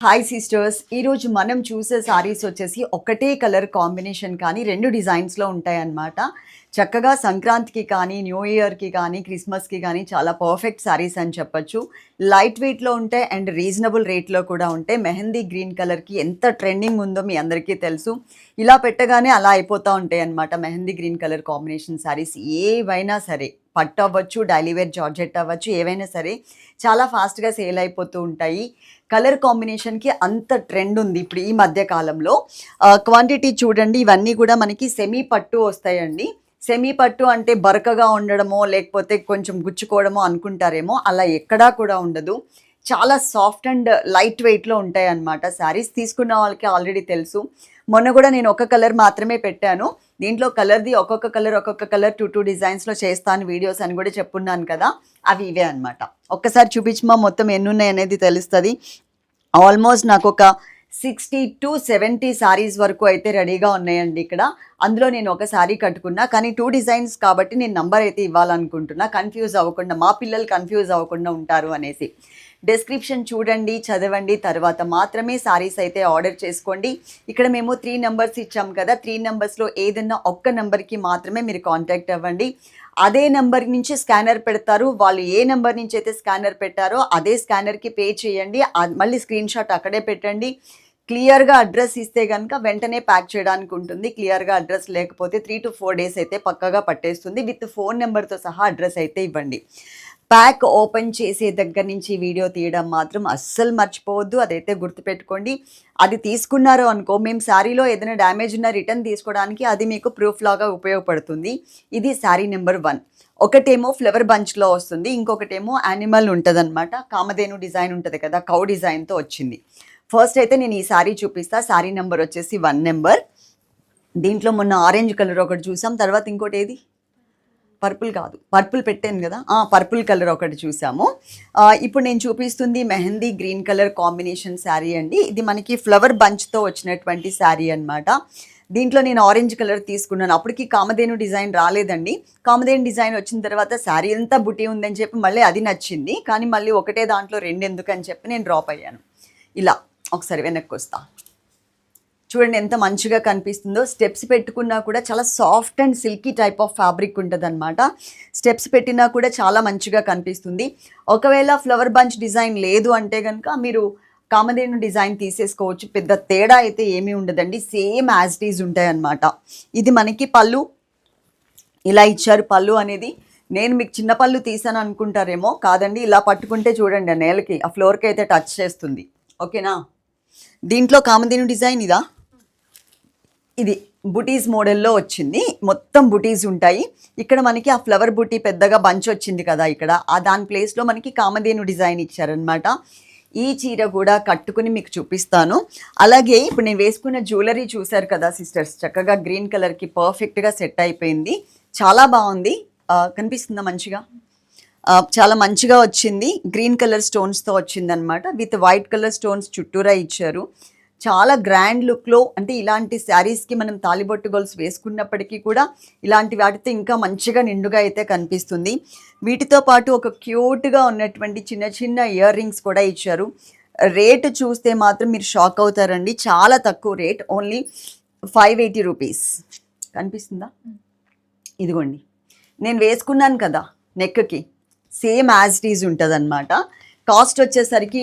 Hi sisters ఈరోజు మనం చూసే సారీస్ వచ్చేసి ఒకటే కలర్ కాంబినేషన్ కానీ రెండు డిజైన్స్లో ఉంటాయి అన్నమాట చక్కగా సంక్రాంతికి కానీ న్యూ ఇయర్కి కానీ క్రిస్మస్కి కానీ చాలా పర్ఫెక్ట్ సారీస్ అని చెప్పొచ్చు. లైట్ వెయిట్లో ఉంటాయి అండ్ రీజనబుల్ రేట్లో కూడా ఉంటాయి. మెహందీ గ్రీన్ కలర్కి ఎంత ట్రెండింగ్ ఉందో మీ అందరికీ తెలుసు. ఇలా పెట్టగానే అలా అయిపోతూ ఉంటాయి అన్నమాట mehndi green colour combination saris ఏవైనా సరే. పట్టు అవ్వచ్చు డైలీ వేర్ జార్జెట్ అవ్వచ్చు ఏవైనా సరే చాలా ఫాస్ట్గా సేల్ అయిపోతూ ఉంటాయి. కలర్ కాంబినేషన్కి అంత ట్రెండ్ ఉంది ఇప్పుడు ఈ మధ్య కాలంలో. క్వాంటిటీ చూడండి ఇవన్నీ కూడా మనకి సెమీ పట్టు వస్తాయండి. సెమీ పట్టు అంటే బరకగా ఉండడమో లేకపోతే కొంచెం గుచ్చుకోవడమో అనుకుంటారేమో అలా ఎక్కడా కూడా ఉండదు. చాలా సాఫ్ట్ అండ్ లైట్ వెయిట్లో ఉంటాయి అన్నమాట శారీస్ తీసుకున్న వాళ్ళకి ఆల్రెడీ తెలుసు. మొన్న కూడా నేను ఒక కలర్ మాత్రమే పెట్టాను. దీంట్లో కలర్ది ఒక్కొక్క కలర్ ఒక్కొక్క కలర్ టూ టూ డిజైన్స్లో చేస్తాను వీడియోస్ అని కూడా చెప్పున్నాను కదా అవి ఇవే అనమాట ఒక్కసారి చూపించమా మొత్తం ఎన్ని ఉన్నాయి అనేది తెలుస్తుంది. ఆల్మోస్ట్ నాకు ఒక సిక్స్టీ టు సెవెంటీ సారీస్ వరకు అయితే రెడీగా ఉన్నాయండి ఇక్కడ. అందులో నేను ఒక సారీ కట్టుకున్నా కానీ టూ డిజైన్స్ కాబట్టి నేను నంబర్ అయితే ఇవ్వాలనుకుంటున్నా. కన్ఫ్యూజ్ అవ్వకుండా మా పిల్లలు కన్ఫ్యూజ్ అవ్వకుండా ఉంటారు అనేసి. డిస్క్రిప్షన్ చూడండి చదవండి తర్వాత మాత్రమే సారీస్ అయితే ఆర్డర్ చేసుకోండి. ఇక్కడ మేము త్రీ నెంబర్స్ ఇచ్చాం కదా త్రీ నెంబర్స్లో ఏదన్నా ఒక్క నెంబర్కి మాత్రమే మీరు కాంటాక్ట్ అవ్వండి. అదే నెంబర్ నుంచి స్కానర్ పెడతారు వాళ్ళు ఏ నెంబర్ నుంచి అయితే స్కానర్ పెట్టారో అదే స్కానర్కి పే చేయండి. మళ్ళీ స్క్రీన్ షాట్ అక్కడే పెట్టండి. క్లియర్గా అడ్రస్ ఇస్తే కనుక వెంటనే ప్యాక్ చేయడానికి ఉంటుంది. క్లియర్గా అడ్రస్ లేకపోతే త్రీ టు ఫోర్ డేస్ అయితే పక్కగా పట్టేస్తుంది. విత్ ఫోన్ నెంబర్తో సహా అడ్రస్ అయితే ఇవ్వండి. ప్యాక్ ఓపెన్ చేసే దగ్గర నుంచి వీడియో తీయడం మాత్రం అస్సలు మర్చిపోవద్దు. అదైతే గుర్తుపెట్టుకోండి. అది తీసుకున్నారు అనుకో మేము శారీలో ఏదైనా డ్యామేజ్ ఉన్న రిటర్న్ తీసుకోవడానికి అది మీకు ప్రూఫ్ లాగా ఉపయోగపడుతుంది. ఇది శారీ నెంబర్ వన్ ఒకటేమో ఫ్లవర్ బంచ్లో వస్తుంది ఇంకొకటేమో యానిమల్ ఉంటుంది అనమాట కామధేను డిజైన్ ఉంటుంది కదా కౌ డిజైన్తో వచ్చింది. ఫస్ట్ అయితే నేను ఈ శారీ చూపిస్తా. శారీ నెంబర్ వచ్చేసి వన్ నెంబర్ దీంట్లో మొన్న ఆరెంజ్ కలర్ ఒకటి చూసాం. తర్వాత ఇంకోటి ఏది? పర్పుల్ కాదు పర్పుల్ పెట్టాను కదా ఆ పర్పుల్ కలర్ ఒకటి చూసాము. ఇప్పుడు నేను చూపిస్తుంది mehndi green colour combination sari అండి. ఇది మనకి ఫ్లవర్ బంచ్తో వచ్చినటువంటి శారీ అన్నమాట. దీంట్లో నేను ఆరెంజ్ కలర్ తీసుకున్నాను. అప్పటికి కామధేను డిజైన్ రాలేదండి. కామధేను డిజైన్ వచ్చిన తర్వాత శారీ అంతా బుటీ ఉందని చెప్పి మళ్ళీ అది నచ్చింది. కానీ మళ్ళీ ఒకటే దాంట్లో రెండు ఎందుకు అని చెప్పి నేను డ్రాప్ అయ్యాను. ఇలా ఒకసారి వెనక్కి వస్తాను చూడండి ఎంత మంచిగా కనిపిస్తుందో. స్టెప్స్ పెట్టుకున్నా కూడా చాలా soft and silky type of fabric ఉంటుందన్నమాట. స్టెప్స్ పెట్టినా కూడా చాలా మంచిగా కనిపిస్తుంది. ఒకవేళ ఫ్లవర్ బంచ్ డిజైన్ లేదు అంటే కనుక మీరు కామధేను డిజైన్ తీసేసుకోవచ్చు. పెద్ద తేడా అయితే ఏమీ ఉండదండి. సేమ్ యాజ్ ఇట్ ఈజ్ ఉంటాయి అన్నమాట ఇది మనకి పళ్ళు. ఇలా ఇచ్చారు పళ్ళు అనేది. నేను మీకు చిన్న పళ్ళు తీసాను అనుకుంటారేమో. కాదండి ఇలా పట్టుకుంటే చూడండి ఆ నేలకి ఆ ఫ్లోర్కి అయితే టచ్ చేస్తుంది. ఓకేనా? దీంట్లో కామధేను డిజైన్ ఇదా? ఇది బుటీస్ మోడల్లో వచ్చింది. మొత్తం బుటీస్ ఉంటాయి. ఇక్కడ మనకి ఆ ఫ్లవర్ బుటీ పెద్దగా బంచ్ వచ్చింది కదా ఇక్కడ. ఆ దాని ప్లేస్లో మనకి కామధేను డిజైన్ ఇచ్చారనమాట ఈ చీర కూడా కట్టుకుని మీకు చూపిస్తాను. అలాగే ఇప్పుడు నేను వేసుకున్న జ్యువెలరీ చూశారు కదా సిస్టర్స్. చక్కగా గ్రీన్ కలర్కి పర్ఫెక్ట్గా సెట్ అయిపోయింది. చాలా బాగుంది. కనిపిస్తుందా మంచిగా? చాలా మంచిగా వచ్చింది. గ్రీన్ కలర్ స్టోన్స్తో వచ్చిందనమాట విత్ వైట్ కలర్ స్టోన్స్ చుట్టూరా ఇచ్చారు. చాలా గ్రాండ్ లుక్లో అంటే ఇలాంటి శారీస్కి మనం తాలిబొట్టు గొలుసు వేసుకున్నప్పటికీ కూడా ఇలాంటి వాటితో ఇంకా మంచిగా నిండుగా అయితే కనిపిస్తుంది. వీటితో పాటు ఒక క్యూట్గా ఉన్నటువంటి చిన్న చిన్న ఇయర్ రింగ్స్ కూడా ఇచ్చారు. రేటు చూస్తే మాత్రం మీరు షాక్ అవుతారండి. చాలా తక్కువ rate only five eighty rupees కనిపిస్తుందా? ఇదిగోండి. నేను వేసుకున్నాను కదా నెక్కి సేమ్ యాజ్ ఇట్ ఈజ్ ఉంటుంది అనమాట కాస్ట్ వచ్చేసరికి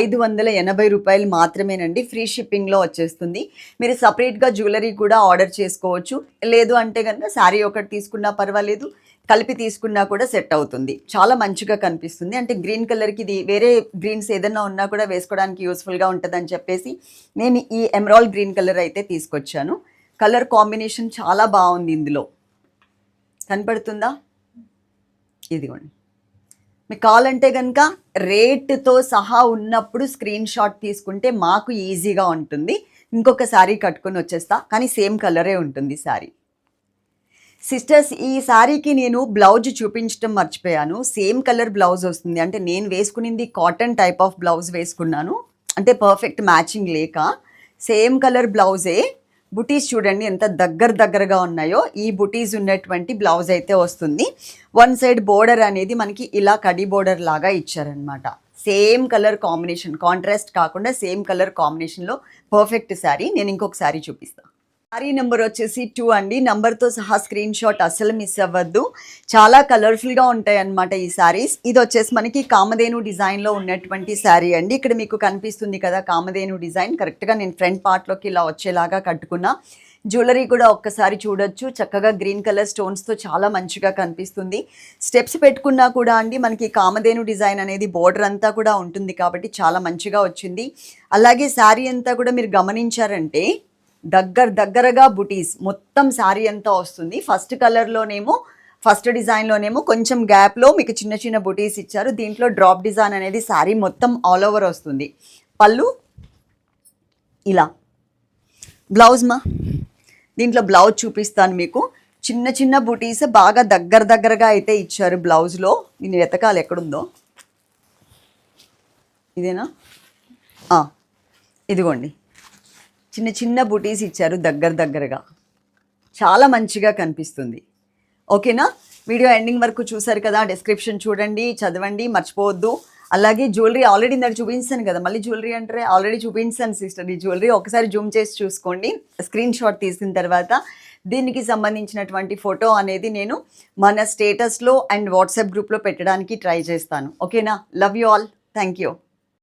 ఐదు వందల ఎనభై రూపాయలు మాత్రమేనండి. ఫ్రీ షిప్పింగ్లో వచ్చేస్తుంది. మీరు సపరేట్గా జ్యువెలరీ కూడా ఆర్డర్ చేసుకోవచ్చు. లేదు అంటే కనుక శారీ ఒకటి తీసుకున్నా పర్వాలేదు కలిపి తీసుకున్నా కూడా సెట్ అవుతుంది. చాలా మంచిగా కనిపిస్తుంది. అంటే గ్రీన్ కలర్కి ఇది వేరే గ్రీన్స్ ఏదైనా ఉన్నా కూడా వేసుకోవడానికి యూస్ఫుల్గా ఉంటుందని చెప్పేసి నేను ఈ ఎమరాల్ గ్రీన్ కలర్ అయితే తీసుకొచ్చాను. కలర్ కాంబినేషన్ చాలా బాగుంది ఇందులో. కనపడుతుందా? ఇదిగోండి. మీకు కావాలంటే కనుక రేటుతో సహా ఉన్నప్పుడు స్క్రీన్ షాట్ తీసుకుంటే మాకు ఈజీగా ఉంటుంది. ఇంకొక శారీ కట్టుకొని వచ్చేస్తా. కానీ సేమ్ కలరే ఉంటుంది శారీ సిస్టర్స్ ఈ శారీకి నేను బ్లౌజ్ చూపించడం మర్చిపోయాను. సేమ్ కలర్ బ్లౌజ్ వస్తుంది. అంటే నేను వేసుకునింది కాటన్ టైప్ ఆఫ్ బ్లౌజ్ వేసుకున్నాను. అంటే పర్ఫెక్ట్ మ్యాచింగ్ లేక. సేమ్ కలర్ బ్లౌజే. బుటీస్ చూడండి ఎంత దగ్గర దగ్గరగా ఉన్నాయో. ఈ బుటీస్ ఉన్నటువంటి బ్లౌజ్ అయితే వస్తుంది. వన్ సైడ్ బోర్డర్ అనేది మనకి ఇలా కడి బోర్డర్ లాగా ఇచ్చారనమాట సేమ్ కలర్ కాంబినేషన్ కాంట్రాస్ట్ కాకుండా సేమ్ కలర్ కాంబినేషన్లో పర్ఫెక్ట్ శారీ. నేను ఇంకొక శారీ చూపిస్తాను శారీ నెంబర్ వచ్చేసి టూ అండి. నంబర్తో సహా స్క్రీన్ షాట్ అస్సలు మిస్ అవ్వద్దు. చాలా కలర్ఫుల్గా ఉంటాయి అన్నమాట ఈ శారీస్ ఇది వచ్చేసి మనకి కామధేను డిజైన్లో ఉన్నటువంటి శారీ అండి. ఇక్కడ మీకు కనిపిస్తుంది కదా కామధేను డిజైన్. కరెక్ట్గా నేను ఫ్రంట్ పార్ట్లోకి ఇలా వచ్చేలాగా కట్టుకున్నా. జ్యువెలరీ కూడా ఒక్కసారి చూడొచ్చు. చక్కగా గ్రీన్ కలర్ స్టోన్స్తో చాలా మంచిగా కనిపిస్తుంది. స్టెప్స్ పెట్టుకున్నా కూడా అండి మనకి కామధేను డిజైన్ అనేది బోర్డర్ అంతా కూడా ఉంటుంది కాబట్టి చాలా మంచిగా వచ్చింది. అలాగే శారీ అంతా కూడా మీరు గమనించారంటే దగ్గర దగ్గరగా బుటీస్ మొత్తం శారీ అంతా వస్తుంది. ఫస్ట్ కలర్లోనేమో ఫస్ట్ డిజైన్లోనేమో కొంచెం గ్యాప్లో మీకు చిన్న చిన్న బుటీస్ ఇచ్చారు. దీంట్లో డ్రాప్ డిజైన్ అనేది శారీ మొత్తం ఆల్ ఓవర్ వస్తుంది. పళ్ళు ఇలా. బ్లౌజ్ మా. దీంట్లో బ్లౌజ్ చూపిస్తాను మీకు. చిన్న చిన్న బుటీస్ బాగా దగ్గర దగ్గరగా అయితే ఇచ్చారు బ్లౌజ్లో నేను వెతకాలి ఎక్కడుందో. ఇదేనా? ఇదిగోండి. చిన్న చిన్న బుటీస్ ఇచ్చారు దగ్గర దగ్గరగా. చాలా మంచిగా కనిపిస్తుంది. ఓకేనా? వీడియో ఎండింగ్ వరకు చూసారు కదా డిస్క్రిప్షన్ చూడండి చదవండి మర్చిపోవద్దు. అలాగే జ్యువెలరీ ఆల్రెడీ ఇందాక చూపించాను కదా మళ్ళీ జ్యువెలరీ అంటే ఆల్రెడీ చూపించాను సిస్టర్. ఈ జ్యువెలరీ ఒకసారి జూమ్ చేసి చూసుకోండి. స్క్రీన్ షాట్ తీసిన తర్వాత దీనికి సంబంధించినటువంటి ఫోటో అనేది నేను మన స్టేటస్లో అండ్ వాట్సాప్ గ్రూప్లో పెట్టడానికి ట్రై చేస్తాను. ఓకేనా? Love you all thank you